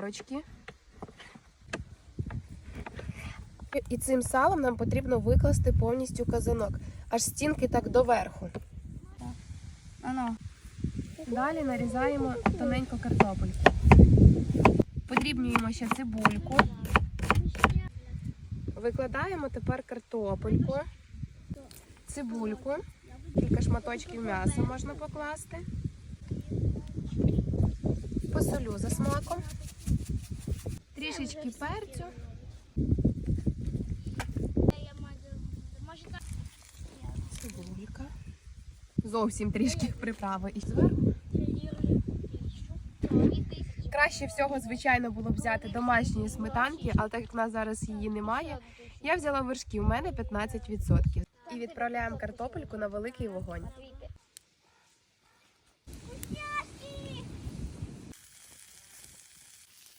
Рочки. І цим салом нам потрібно викласти повністю казанок, аж стінки так доверху. Ано. Далі нарізаємо тоненько картопельку. Подрібнюємо ще цибульку. Викладаємо тепер картопельку, цибульку, кілька шматочків м'яса можна покласти. Посолю за смаком. Трішечки перцю. Цибулька. Зовсім трішки приправи і зверху. Краще всього, звичайно, було б взяти домашньої сметанки, але так як в нас зараз її немає, я взяла вершки, у мене 15%. І відправляємо картопельку на великий вогонь.